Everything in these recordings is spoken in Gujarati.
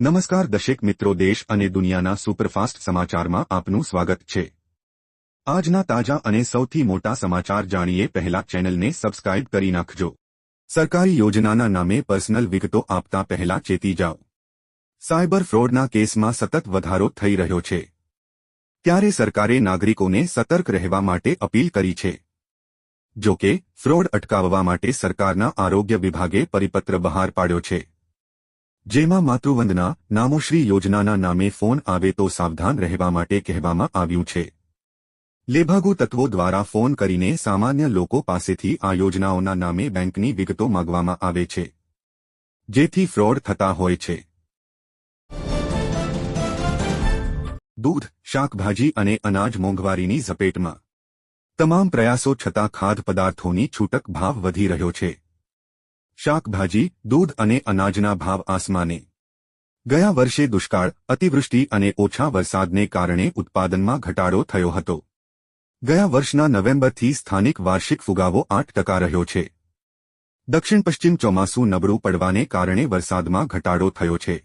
નમસ્કાર દશેક મિત્રો દેશ અને દુનિયાના સુપરફાસ્ટ સમાચારમાં આપનું સ્વાગત છે. આજના તાજા અને સૌથી મોટા સમાચાર જાણીએ પહેલા ચેનલને સબસ્ક્રાઇબ કરી નાખજો. સરકારી યોજનાના નામે પર્સનલ વિગતો આપતા પહેલા ચેતી જાઓ. સાયબર ફ્રોડના કેસમાં સતત વધારો થઈ રહ્યો છે. ત્યારે સરકારે નાગરિકોને સતર્ક રહેવા માટે અપીલ કરી છે. જો કે, ફ્રોડ અટકાવવા માટે સરકારના આરોગ્ય વિભાગે પરિપત્ર બહાર પાડ્યો છે. જેમાં માતૃવંદના નામોશ્રી યોજનાના નામે ફોન આવે તો સાવધાન રહેવા માટે કહેવામાં આવ્યું છે. લેભાગુ તત્વો દ્વારા ફોન કરીને સામાન્ય લોકો પાસેથી આ યોજનાઓના નામે બેંકની વિગતો માંગવામાં આવે છે. જેથી ફ્રોડ થતા હોય છે. દૂધ, શાકભાજી અને અનાજ મોંઘવારીની ઝપેટમાં. તમામ પ્રયાસો છતાં ખાદ્ય પદાર્થોની છૂટક ભાવ વધી રહ્યો છે. શાકભાજી, દૂધ અને અનાજના ભાવ આસમાને. ગયા વર્ષે દુષ્કાળ, અતિવૃષ્ટિ અને ઓછા વરસાદને કારણે ઉત્પાદનમાં ઘટાડો થયો હતો. ગયા વર્ષના નવેમ્બરથી સ્થાનિક વાર્ષિક ફુગાવો આઠ ટકા રહ્યો છે. દક્ષિણ પશ્ચિમ ચોમાસું નબળું પડવાને કારણે વરસાદમાં ઘટાડો થયો છે.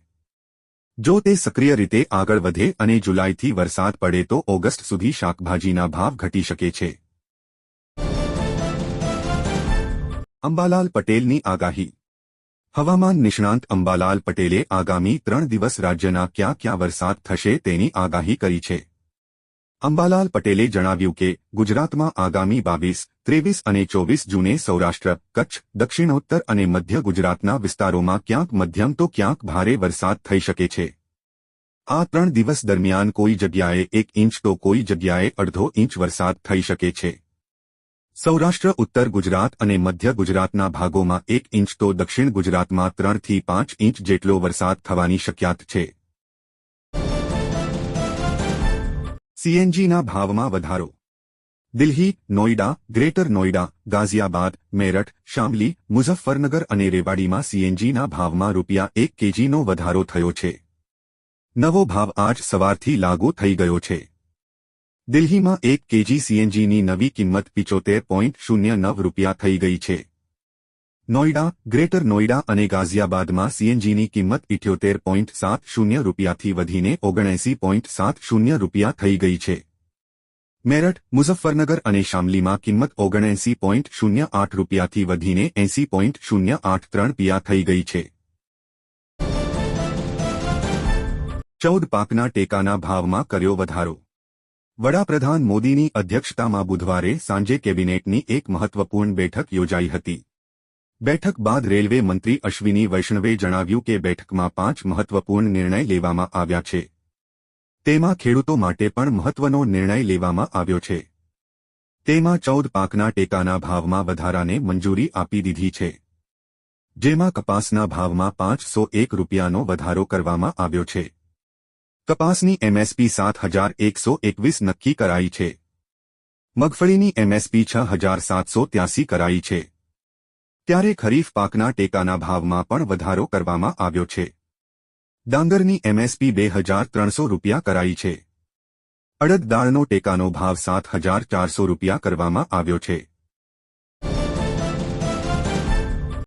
જો તે સક્રિય રીતે આગળ વધે અને જુલાઈથી વરસાદ પડે તો ઓગસ્ટ સુધી શાકભાજીના ભાવ ઘટી શકે છે. અંબાલાલ પટેલની આગાહી. હવામાન નિષ્ણાંત અંબાલાલ પટેલે આગામી ત્રણ દિવસ રાજ્યના ક્યાં ક્યાં વરસાદ થશે તેની આગાહી કરી છે. અંબાલાલ પટેલે જણાવ્યું કે, ગુજરાતમાં આગામી બાવીસ, ત્રેવીસ અને ચોવીસ જૂને સૌરાષ્ટ્ર, કચ્છ, દક્ષિણોત્તર અને મધ્ય ગુજરાતના વિસ્તારોમાં ક્યાંક મધ્યમ તો ક્યાંક ભારે વરસાદ થઈ શકે છે. આ ત્રણ દિવસ દરમિયાન કોઈ જગ્યાએ એક ઇંચ તો કોઈ જગ્યાએ અડધો ઇંચ વરસાદ થઈ શકે છે. સૌરાષ્ટ્ર, ઉત્તર ગુજરાત અને મધ્ય ગુજરાતના ભાગોમાં એક ઇંચ તો દક્ષિણ ગુજરાતમાં ત્રણથી પાંચ ઇંચ જેટલો વરસાદ થવાની શક્યાત છે. સીએનજીના ભાવમાં વધારો. દિલ્હી, નોઈડા, ગ્રેટર નોઈડા, ગાઝિયાબાદ, મેરઠ, શામલી, મુઝફ્ફરનગર અને રેવાડીમાં સીએનજીના ભાવમાં રૂપિયા એક કેજીનો વધારો થયો છે. નવો ભાવ આજ સવારથી લાગુ થઈ ગયો છે. દિલ્હીમાં એક કેજી સીએનજીની નવી કિંમત પિચોતેર પોઈન્ટ શૂન્ય નવ રૂપિયા થઈ ગઈ છે. નોઈડા, ગ્રેટર નોઈડા અને ગાઝિયાબાદમાં સીએનજીની કિંમત ઇઠ્યોતેર પોઈન્ટ સાત શૂન્ય રૂપિયાથી વધીને ઓગણએંસી પોઈન્ટ સાત શૂન્ય રૂપિયા થઈ ગઈ છે. મેરઠ, મુઝફ્ફરનગર અને શામલીમાં કિંમત ઓગણએંસી પોઈન્ટ શૂન્ય આઠ રૂપિયાથી વધીને એંસી પોઈન્ટ શૂન્ય આઠ ત્રણ પિયા થઈ ગઈ છે. ચૌદ પાકના ટેકાના ભાવમાં કર્યો વધારો. વડાપ્રધાન મોદીની અધ્યક્ષતામાં બુધવારે સાંજે કેબિનેટની એક મહત્વપૂર્ણ બેઠક યોજાઈ હતી. બેઠક બાદ રેલવે મંત્રી અશ્વિની વૈષ્ણવે જણાવ્યું કે બેઠકમાં પાંચ મહત્વપૂર્ણ નિર્ણય લેવામાં આવ્યા છે. તેમાં ખેડૂતો માટે પણ મહત્વનો નિર્ણય લેવામાં આવ્યો છે. તેમાં ચૌદ પાકના ટેકાના ભાવમાં વધારાને મંજૂરી આપી દીધી છે. જેમાં કપાસના ભાવમાં પાંચસો એક રૂપિયાનો વધારો કરવામાં આવ્યો છે. કપાસની એમએસપી સાત હજાર એકસો એકવીસ નક્કી કરાઈ છે. મગફળીની એમએસપી છ હજાર સાતસો ત્યાસી કરાઈ છે. ત્યારે ખરીફ પાકના ટેકાના ભાવમાં પણ વધારો કરવામાં આવ્યો છે. ડાંગરની એમએસપી બે હજાર ત્રણસો રૂપિયા કરાઈ છે. અડદ દાળનો ટેકાનો ભાવ સાત હજાર ચારસો રૂપિયા કરવામાં આવ્યો છે.